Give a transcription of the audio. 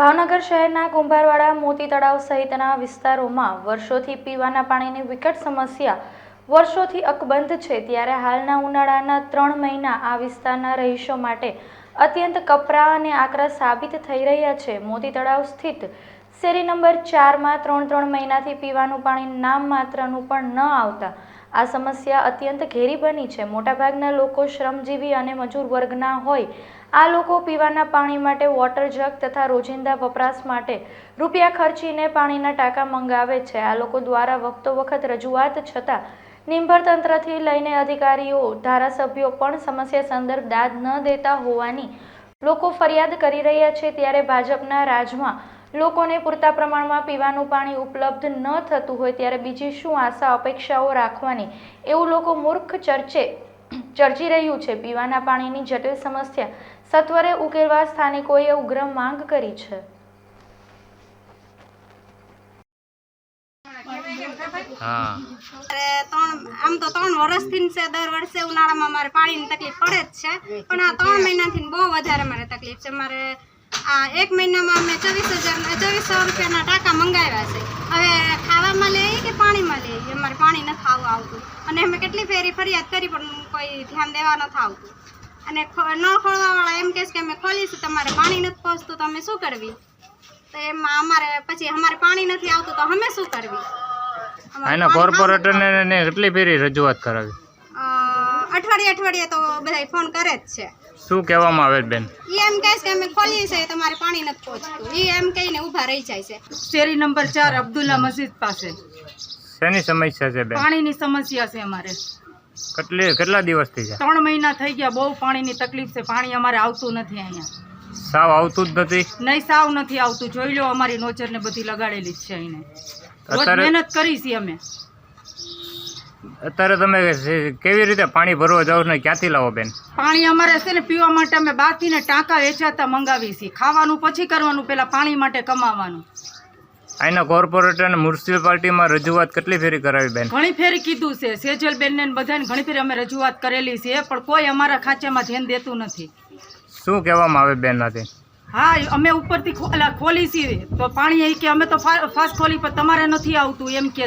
ભાવનગર શહેરના કુંભારવાડા મોતી તળાવ સહિતના વિસ્તારોમાં વર્ષોથી પીવાના પાણીની વિકટ સમસ્યા વર્ષોથી અકબંધ છે. ત્યારે હાલના ઉનાળાના ત્રણ મહિના આ વિસ્તારના રહીશો માટે અત્યંત કપરા અને આકરા સાબિત થઈ રહ્યા છે. મોતી તળાવ સ્થિત શેરી નંબર ચારમાં ત્રણ ત્રણ મહિનાથી પીવાનું પાણી નામ માત્રનું પણ ન આવતા આ સમસ્યા અત્યંત ઘેરી બની છે. મોટાભાગના લોકો શ્રમજીવી અને મજૂર વર્ગના હોય. આ લોકો પીવાના પાણી માટે વોટર જગ તથા રોજિંદા વપરાશ માટે રૂપિયા ખર્ચીને પાણીના ટાંકા મંગાવે છે. આ લોકો દ્વારા વખતો વખત રજૂઆત છતાં નિંભર તંત્રથી લઈને અધિકારીઓ, ધારાસભ્યો પણ સમસ્યા સંદર્ભ દાદ ન દેતા હોવાની લોકો ફરિયાદ કરી રહ્યા છે. ત્યારે ભાજપના રાજમાં લોકોને પૂરતા પ્રમાણમાં પીવાનું પાણી ઉપલબ્ધ ન થતું હોય ત્યારે બીજી શું આશા અપેક્ષાઓ રાખવાની? એવું લોકો મૂર્ખ ચર્ચે ચર્ચી રહ્યું છે. પીવાના પાણીની જટિલ સમસ્યા. સત્વરે ઉકેલવા સ્થાનિકોએ ઉગ્ર માંગ કરી છે. હા. મારે ત્રણ આમ તો ત્રણ વર્ષથી છે દર વર્ષે ઉનાળામાં મારે પાણીની તકલીફ પડે જ છે. પણ આ ત્રણ મહિનાથી બહુ વધારે મારે તકલીફ છે. મારે આ એક મહિનામાં અમે ચોવીસ હજાર ચોવીસો રૂપિયાના ટાંકા મંગાવ્યા છે. હવે ખાવામાં લઈએ કે પાણીમાં લઈએ? અમારે પાણી નથી ખાવું આવતું. અને અમે કેટલી ફેરી ફરિયાદ કરી પણ કોઈ ધ્યાન દેવા નથી આવતું અને નળ ખોલવાવાળા એમ કહે છે કે અમે ખોલીશું તમારે પાણી નથી પહોંચતું તો અમે શું કરવી? તો એમાં અમારે પછી અમારે પાણી નથી આવતું તો અમે શું કરવી? એના કોર્પોરેટરને કેટલી ફેરી રજૂઆત કરાવી? અઠવાડિયે અઠવાડિયે તો બધા ફોન કરે જ છે. શું કહેવામાં આવે બેન? એ એમ કહે છે અમે ખોલીએ છીએ તમારે પાણી નથી પહોંચતું. એ એમ કહીને ઊભા રહી જાય છે. શેરી નંબર ચાર અબ્દુલ્લા મસ્જિદ પાસે. શેની સમસ્યા છે બેન? પાણીની સમસ્યા છે અમારે. કેટલી કેટલા દિવસથી છે? ત્રણ મહિના થઈ ગયા બહુ પાણીની તકલીફ છે. પાણી અમારે આવતું નથી અહીંયા. સાવ આવતું જ નથી? નહીં સાવ નથી આવતું. જોઈ લો અમારી નોચર ને બધી લગાડેલી જ છે અહીંને. મહેનત કરી છે અમે. અત્યારે તમે કેવી રીતે પાણી ભરવા જાઓ ને ક્યાંથી લાવો બેન? પાણી અમારે છે ને પીવા માટે અમે બાકીને ટાંકા વેચાતા મંગાવી છીએ. ખાવાનું પછી કરવાનું પેલા પાણી માટે કમાવાનું. અહીંના કોર્પોરેટર અને મ્યુનિસિપાલિટીમાં રજૂઆત કેટલી ફેરી કરાવી બેન? ઘણી ફેરી કીધું છે. સેજલ બેન ને બધાને ઘણી ફેરી અમે રજૂઆત કરેલી છે પણ કોઈ અમારા ખાંચામાં ધ્યાન દેતું નથી. શું કહેવામાં આવે બેન આથી? હા અમે ઉપરથી ખોલા ખોલી છીએ. તો પાણી કે અમે તો ફાસ્ટ ખોલી પણ તમારે નથી આવતું એમ કે